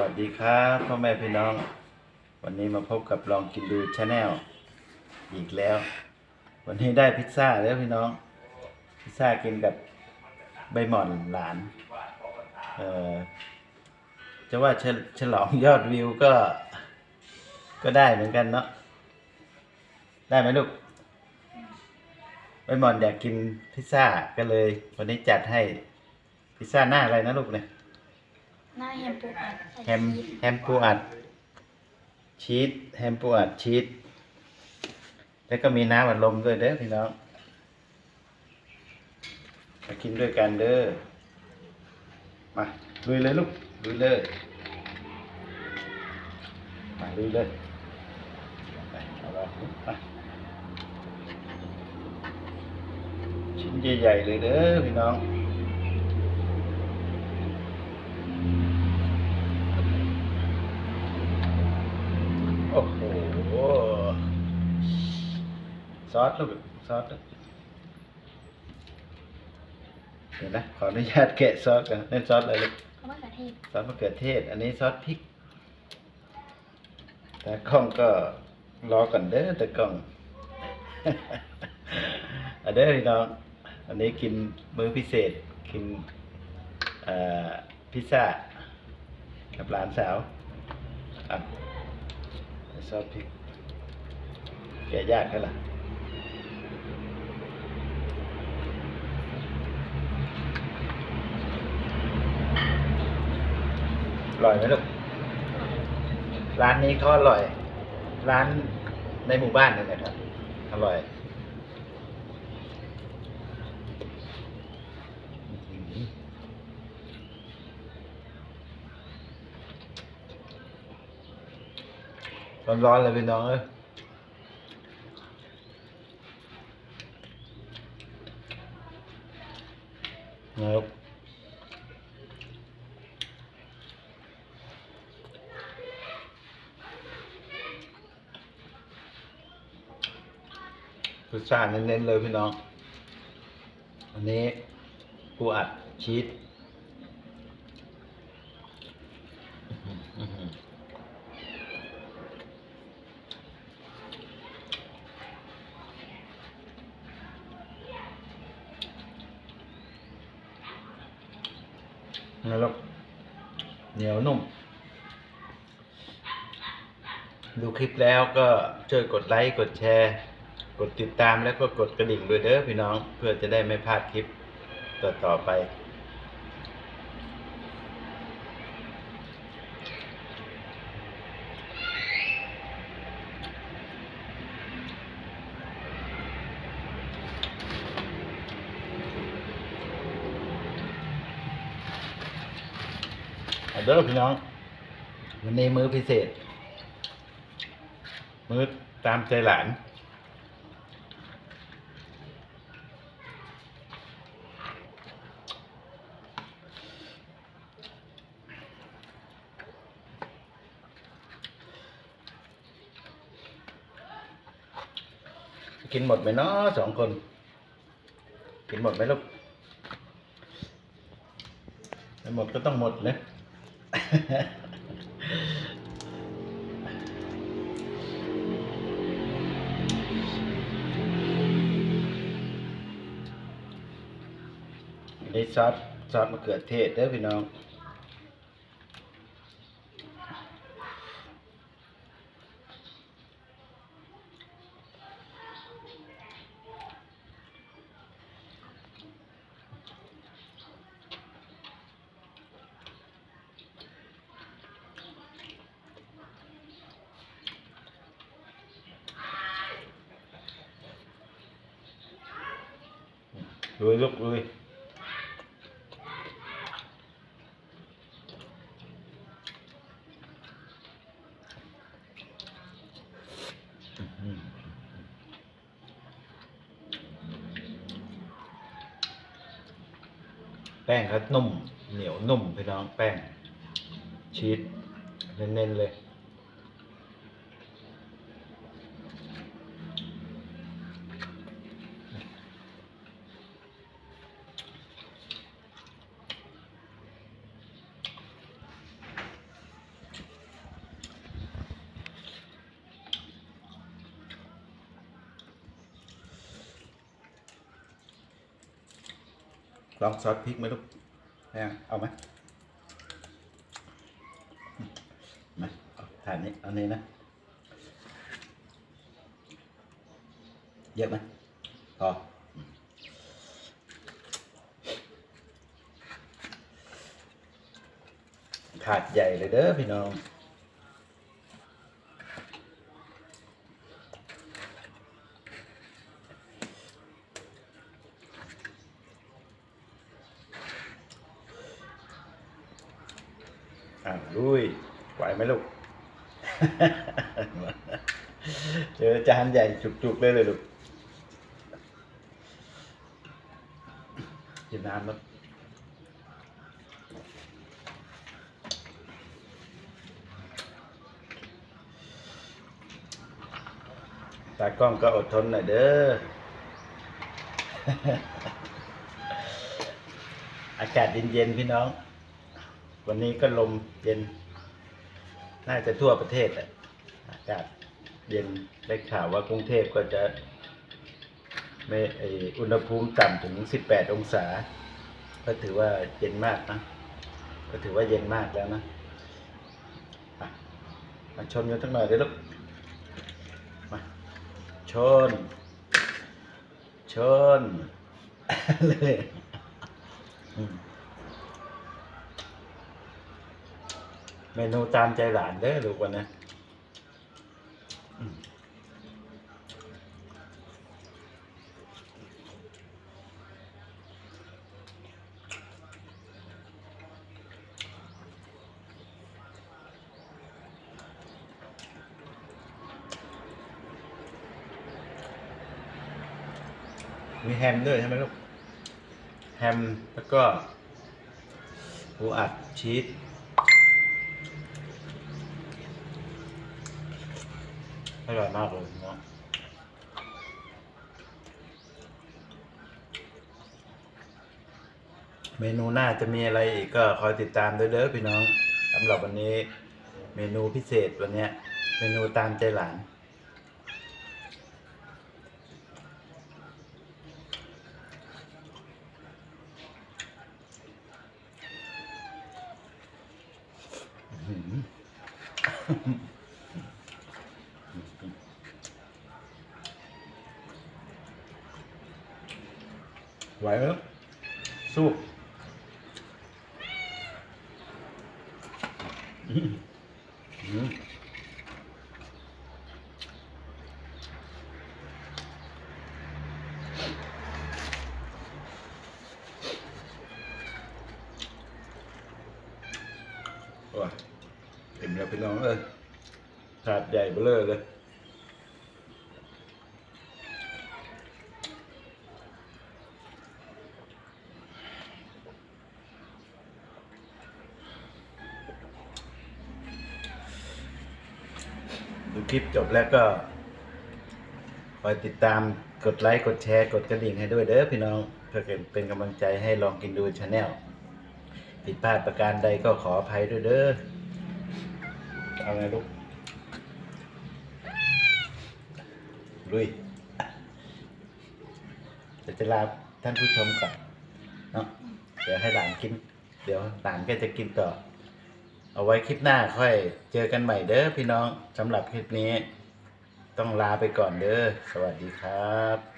วัสดีครับพ่อแม่พี่น้อง วันนี้มาพบกับลองกินดูชาแนลอีกแล้ว วันนี้ได้พิซซ่าแล้วพี่น้อง พิซซ่ากินกับใบหม่อนหลาน เออจะว่าฉฉลองยอดวิวก็ ก็ได้เหมือนกันเนาะได้ไหมลูกใบหม่อนอยากกินพิซซ่าก็เลย วันนี้จัดให้พิซซ่าหน้าอะไรนะลูกเนี่ย หน้าแฮมปูอัดแฮมแฮมปูอัด ชีสแฮมปูอัดชีสแล้วก็มีน้ำอัดลมด้วยเด้อพี่น้องมากินด้วยกันเด้อมาลุยเลยลูกลุยเลยมาลุยเลยไปเอาละมาชิ้นใหญ่ๆเลยเด้อพี่น้อง โอ้โห ซอสลูกซอสลูกเดี๋ยวนะขออนุญาตแกะซอสกันเล่นซอสอะไรลูกเขาว่ากระเทศซอสมะเขือเทศ อันนี้ซอสพริกแต่กล้องก็รอก่อนเด้อแต่กล้องอันเด้อพี่น้องอันนี้กินมื้อพิเศษกินเอ่อพิซซ่ากับหลานสาวอะซอสพริกแกะยากแค่ล่ะอ ร่อยไหมลูก ร้านนี้เขาอร่อย ร้านในหมู่บ้านนี่นะครับ อร่อยร้อนๆเลยพี่น้องเอ้ยนะครับ พิซซ่าเน้นๆเลยพี่น้อง อันนี้ปูอัดชีสอื้อหือนะลูกเหนียวนุ่ม ดูคลิปแล้วก็ช่วยกดไลค์ กดแชร์ กดติดตามแล้วก็กดกระดิ่งด้วยเด้อพี่น้องเพื่อจะได้ไม่พลาดคลิปต่อต่อๆไปเอาเด้อพี่น้องวันนี้มื้อพิเศษ มื้อตามใจหลาน กินหมดไหมเนาะสองคน กินหมดไหมลูกไม่หมดก็ต้องหมดเลยอันนี้ซอสซอสมะเขือเทศเด้อพี่น้อง ลุยลูกลุยแป้งเขานุ่ม เหนียวนุ่มพี่น้องแป้ง ชีสเน้นๆเลย ลองซอสพริกไหมลูกแม่เอาไหมมาเอาถาดนี้เอานี้นะ เยอะไหมพออืมถาดใหญ่เลยเด้อพี่น้อง อ่าลุยไหวไหมลูก เจอจานใหญ่จุกๆเลยเลยลูกกินน้ำแล้วตากล้องก็อดทนหน่อยเด้อ อากาศเย็นๆพี่น้อง วันนี้ก็ลมเย็น น่าจะทั่วประเทศอะอากาศเย็นได้ข่าวว่ากรุงเทพก็จะไม่อุณหภูมิต่ำถึง 18 องศา ก็ถือว่าเย็นมากนะ ก็ถือว่าเย็นมากแล้วนะอะมาชนกันสักหน่อยเลยลูกมาชน ชนเลยอืม เมนูตามใจหลานเด้อลูกวันนะมีแฮมด้วยใช่ไหมลูก แฮม แล้วก็ปูอัดชีส ร่อยมากเลยเนาะเมนูหน้าจะมีอะไรอีกก็คอยติดตามด้วยเด้อพี่น้องสำหรับวันนี้ เมนูพิเศษวันเนี้ย เมนูตามใจหลานอื้อ ไหวไหมสู้อื้อหือว้าเต็มแล้วพี่น้องเอ้ยถาดใหญ่เบ้อเลย คลิปจบแล้วก็คอยติดตามกดไลค์ กดแชร์ กดกระดิ่งให้ด้วยเด้อพี่น้องเพื่อเป็นกำลังใจให้ลองกินดูชาแนลผิดพลาดประการใดก็ขออภัยด้วยเด้อเอาไงลูกลุยเดี๋ยวจะลาท่านผู้ชมก่อนเนาะเดี๋ยวให้หลานกิน เดี๋ยวหลานก็จะกินต่อ เอาไว้คลิปหน้าค่อยเจอกันใหม่เด้อพี่น้องสำหรับคลิปนี้ ต้องลาไปก่อนเด้อสวัสดีครับ